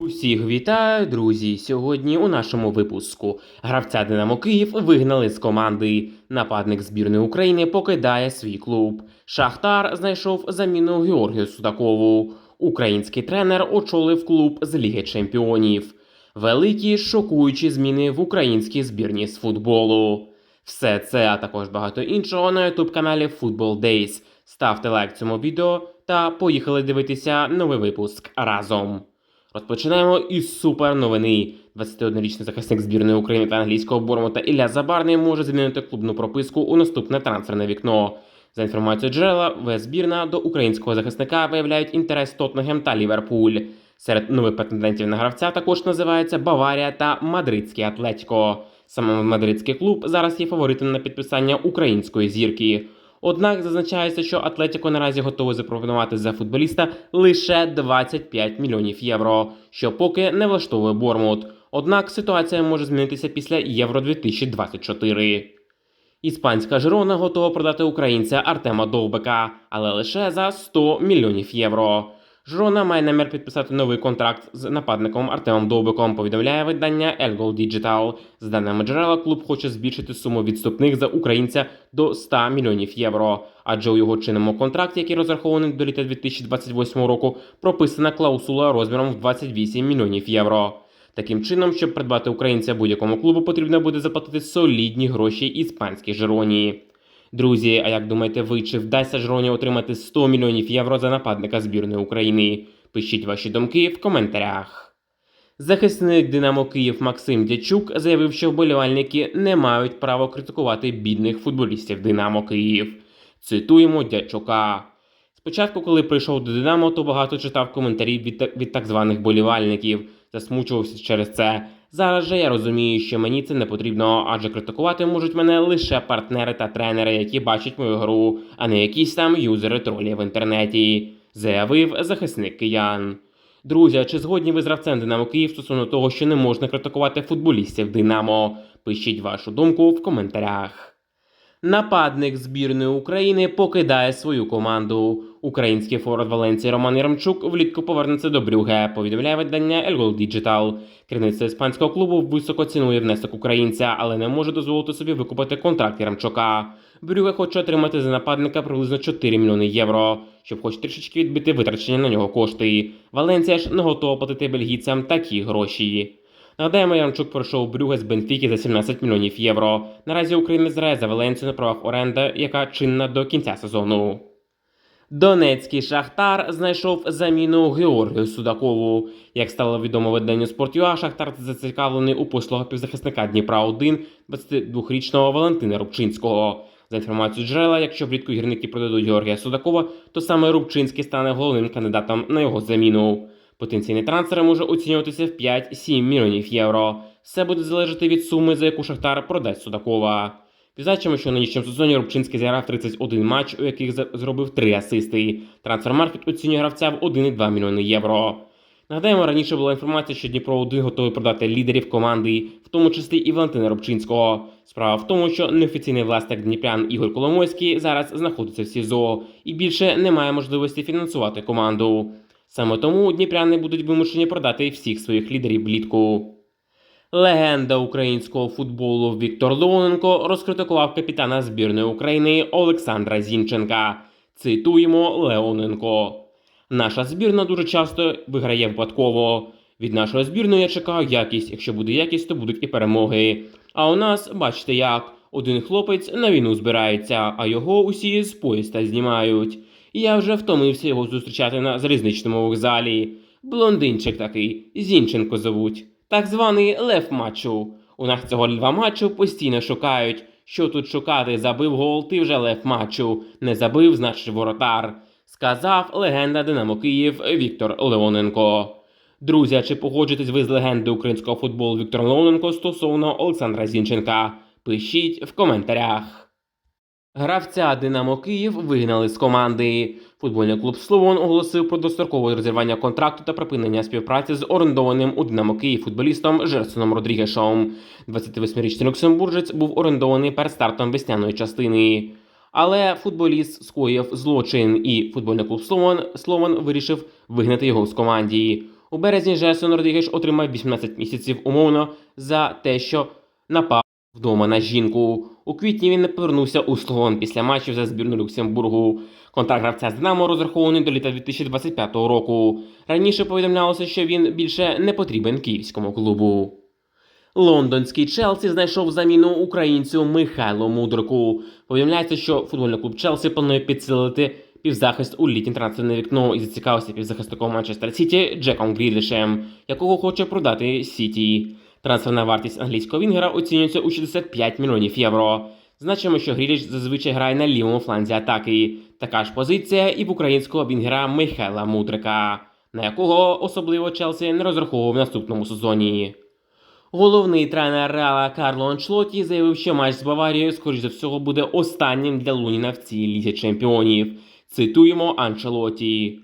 Усіх вітаю, друзі! Сьогодні у нашому випуску гравця Динамо Київ вигнали з команди. Нападник збірної України покидає свій клуб. Шахтар знайшов заміну Георгію Судакову. Український тренер очолив клуб з Ліги Чемпіонів. Великі шокуючі зміни в українській збірні з футболу. Все це, а також багато іншого на youtube каналі Football Days. Ставте лайк цьому відео та поїхали дивитися новий випуск разом. Розпочинаємо із супер новини. 21-річний захисник збірної України та англійського Бормута Ілля Забарний може змінити клубну прописку у наступне трансферне вікно. За інформацією джерела, В збірна до українського захисника виявляють інтерес Тоттенгем та Ліверпуль. Серед нових претендентів на гравця також називаються Баварія та Мадридський Атлетіко. Саме мадридський клуб зараз є фаворитом на підписання української зірки. Однак зазначається, що Атлетіко наразі готовий запропонувати за футболіста лише 25 мільйонів євро, що поки не влаштовує Бормут. Однак ситуація може змінитися після Євро 2024. Іспанська Жирона готова продати українця Артема Довбека, але лише за 100 мільйонів євро. Жирона має намір підписати новий контракт з нападником Артемом Довбеком, повідомляє видання El Gol Digital. За даними джерела, клуб хоче збільшити суму відступних за українця до 100 мільйонів євро. Адже у його чинному контракті, який розрахований до літа 2028 року, прописана клаусула розміром в 28 мільйонів євро. Таким чином, щоб придбати українця будь-якому клубу, потрібно буде заплатити солідні гроші іспанській Жироні. Друзі, а як думаєте ви, чи вдасться Жироні отримати 100 мільйонів євро за нападника збірної України? Пишіть ваші думки в коментарях. Захисник Динамо Київ Максим Дячук заявив, що вболівальники не мають права критикувати бідних футболістів Динамо Київ. Цитуємо Дячука. Спочатку, коли прийшов до Динамо, то багато читав коментарі від, від так званих болівальників, засмучувався через це. Зараз же я розумію, що мені це не потрібно, адже критикувати можуть мене лише партнери та тренери, які бачать мою гру, а не якісь там юзери тролі в інтернеті, заявив захисник киян. Друзі, чи згодні ви з гравцем Динамо Київ стосовно того, що не можна критикувати футболістів Динамо? Пишіть вашу думку в коментарях. Нападник збірної України покидає свою команду. Український форвард Валенції Роман Яремчук влітку повернеться до Брюге, повідомляє видання El Gol. Керівництво іспанського клубу високо цінує внесок українця, але не може дозволити собі викупити контракт Яремчука. Брюге хоче отримати за нападника приблизно 4 мільйони євро, щоб хоч трішечки відбити витрачені на нього кошти. Валенція ж не готова платити бельгійцям такі гроші. Нагадаємо, Яремчук пройшов Брюге з Бенфіки за 17 мільйонів євро. Наразі Україна зрає за Валенцію на правах оренди, яка чинна до кінця сезону. Донецький Шахтар знайшов заміну Георгію Судакову. Як стало відомо виданню «Спорт.ЮА», Шахтар зацікавлений у послугах півзахисника Дніпра 1 22-річного Валентина Рубчинського. За інформацією джерела, якщо влітку гірники продадуть Георгія Судакова, то саме Рубчинський стане головним кандидатом на його заміну. Потенційний трансфер може оцінюватися в 5-7 мільйонів євро. Все буде залежати від суми, за яку Шахтар продасть Судакова. Відзначимо, що в нинішньому сезоні Рубчинський зіграв 31 матч, у яких зробив 3 асисти. Трансфермаркет оцінює гравця в 1,2 мільйони євро. Нагадаємо, раніше була інформація, що Дніпро 1 готовий продати лідерів команди, в тому числі і Валентина Рубчинського. Справа в тому, що неофіційний власник Дніпрян Ігор Коломойський зараз знаходиться в СІЗО і більше не має можливості фінансувати команду. Саме тому дніпряни будуть вимушені продати всіх своїх лідерів влітку. Легенда українського футболу Віктор Леоненко розкритикував капітана збірної України Олександра Зінченка. Цитуємо Леоненко. Наша збірна дуже часто виграє випадково. Від нашої збірної я чекаю якість. Якщо буде якість, то будуть і перемоги. А у нас, бачите як, один хлопець на війну збирається, а його усі з поїзда знімають. Я вже втомився його зустрічати на залізничному вокзалі. Блондинчик такий, Зінченко зовуть. Так званий лев матчу. У нас цього льва матчу постійно шукають. Що тут шукати? Забив гол, ти вже лев матчу. Не забив, значить воротар. Сказав легенда Динамо Київ Віктор Леоненко. Друзі, чи погоджуєтесь ви з легендою українського футболу Віктором Леоненко стосовно Олександра Зінченка? Пишіть в коментарях. Гравця Динамо Київ вигнали з команди. Футбольний клуб Словон оголосив про дострокове розірвання контракту та припинення співпраці з орендованим у Динамо Київ футболістом Жерсоном Родрігешом. 28-річний люксембуржець був орендований перед стартом весняної частини. Але футболіст скоїв злочин, і футбольний клуб Слован, Слован вирішив вигнати його з команді. У березні Жерсон Родрігеш отримав 18 місяців умовно за те, що напав вдома на жінку. У квітні він не повернувся у слон після матчів за збірну Люксембургу. Контракт гравця з Динамо розрахований до літа 2025 року. Раніше повідомлялося, що він більше не потрібен київському клубу. Лондонський Челсі знайшов заміну українцю Михайлу Мудрику. Повідомляється, що футбольний клуб Челсі планує підсилити півзахист у літнє трансферне вікно і зацікавився півзахисником Манчестер Сіті Джеком Грілішем, якого хоче продати Сіті. Трансферна вартість англійського вінгера оцінюється у 65 мільйонів євро. Значимо, що Гріліш зазвичай грає на лівому фланзі атаки. Така ж позиція і в українського вінгера Михайла Мудрика, на якого особливо Челсі не розраховував в наступному сезоні. Головний тренер Реала Карло Анчлоті заявив, що матч з Баварією, скоріш за всього, буде останнім для Луніна в цій лізі чемпіонів. Цитуємо Анчелоті.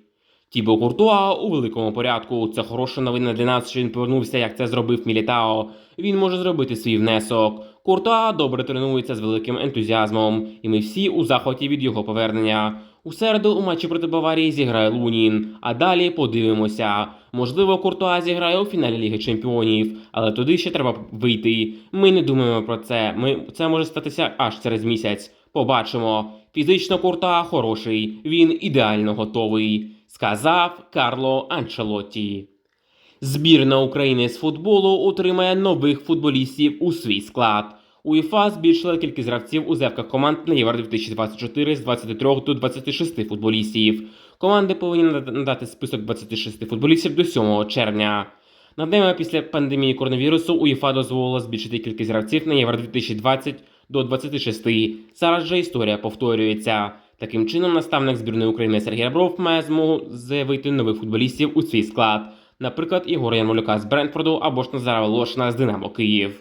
Тібо Куртуа у великому порядку. Це хороша новина для нас, що він повернувся, як це зробив Мілітао. Він може зробити свій внесок. Куртуа добре тренується з великим ентузіазмом, і ми всі у захваті від його повернення. У середу у матчі проти Баварії зіграє Лунін, а далі подивимося. Можливо, Куртуа зіграє у фіналі Ліги Чемпіонів, але туди ще треба вийти. Ми не думаємо про це. Ми це може статися аж через місяць. Побачимо. Фізично Куртуа хороший, він ідеально готовий, сказав Карло Анчелотті. Збірна України з футболу отримає нових футболістів у свій склад. УЄФА збільшила кількість гравців у зевках команд на Євро 2024 з 23 до 26 футболістів. Команди повинні надати список 26 футболістів до 7 червня. Нагадаємо, після пандемії коронавірусу УЄФА дозволила збільшити кількість гравців на Євро 2020 до 26. Зараз же історія повторюється. Таким чином, наставник збірної України Сергій Ребров має змогу заявити нових футболістів у свій склад, наприклад, Ігоря Ярмолюка з Брентфорду або ж Назара Волошина з Динамо Київ.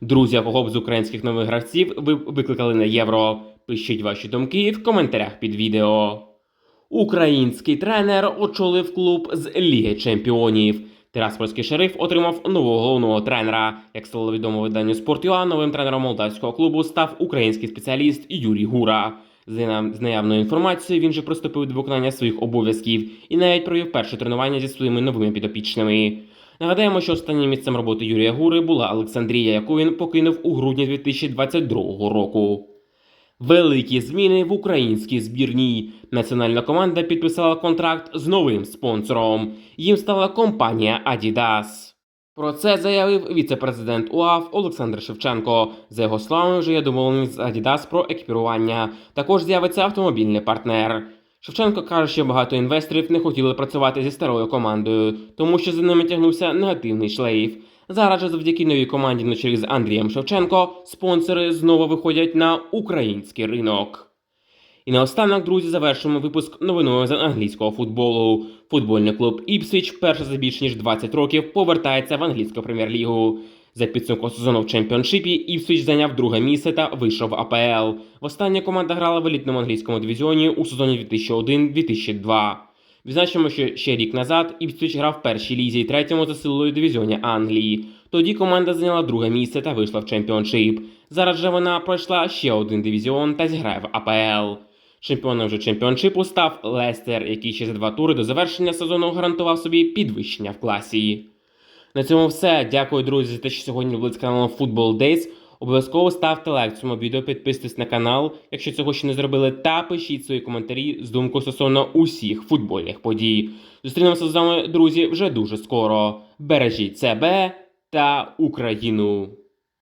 Друзі, кого б з українських нових гравців ви викликали на євро? Пишіть ваші думки в коментарях під відео. Український тренер очолив клуб з Ліги Чемпіонів. Тираспольський шериф отримав нового головного тренера. Як стало відомо виданню «Спорт.ЮА», новим тренером молдавського клубу став український спеціаліст Юрій Гура. З наявною інформацією він же приступив до виконання своїх обов'язків і навіть провів перше тренування зі своїми новими підопічними. Нагадаємо, що останнім місцем роботи Юрія Гури була Олександрія, яку він покинув у грудні 2022 року. Великі зміни в українській збірній. Національна команда підписала контракт з новим спонсором. Їм стала компанія Adidas. Про це заявив віце-президент УАФ Олександр Шевченко. За його словами, вже є домовленість з Adidas про екіпірування. Також з'явиться автомобільний партнер. Шевченко каже, що багато інвесторів не хотіли працювати зі старою командою, тому що за ними тягнувся негативний шлейф. Зараз же завдяки новій команді на чолі з Андрієм Шевченко спонсори знову виходять на український ринок. І наостанок, друзі, завершуємо випуск новиною з англійського футболу. Футбольний клуб Іпсвіч вперше за більш ніж 20 років повертається в англійську прем'єр-лігу. За підсумком сезону в чемпіоншипі Іпсвіч зайняв друге місце та вийшов в АПЛ. Востаннє команда грала в елітному англійському дивізіоні у сезоні 2001-2002. Відзначимо, що ще рік назад Іпсвіч грав в першій лізі і третьому за силою дивізіоні Англії. Тоді команда зайняла друге місце та вийшла в чемпіоншип. Зараз же вона пройшла ще один дивізіон та зіграє в АПЛ. Чемпіоном же чемпіоншипу став Лестер, який ще за два тури до завершення сезону гарантував собі підвищення в класі. На цьому все. Дякую, друзі, за те, що сьогодні були з каналом Football Days. Обов'язково ставте лайк цьому відео, підписуйтесь на канал, якщо цього ще не зробили, та пишіть свої коментарі з думкою стосовно усіх футбольних подій. Зустрінемося з вами, друзі, вже дуже скоро. Бережіть себе та Україну!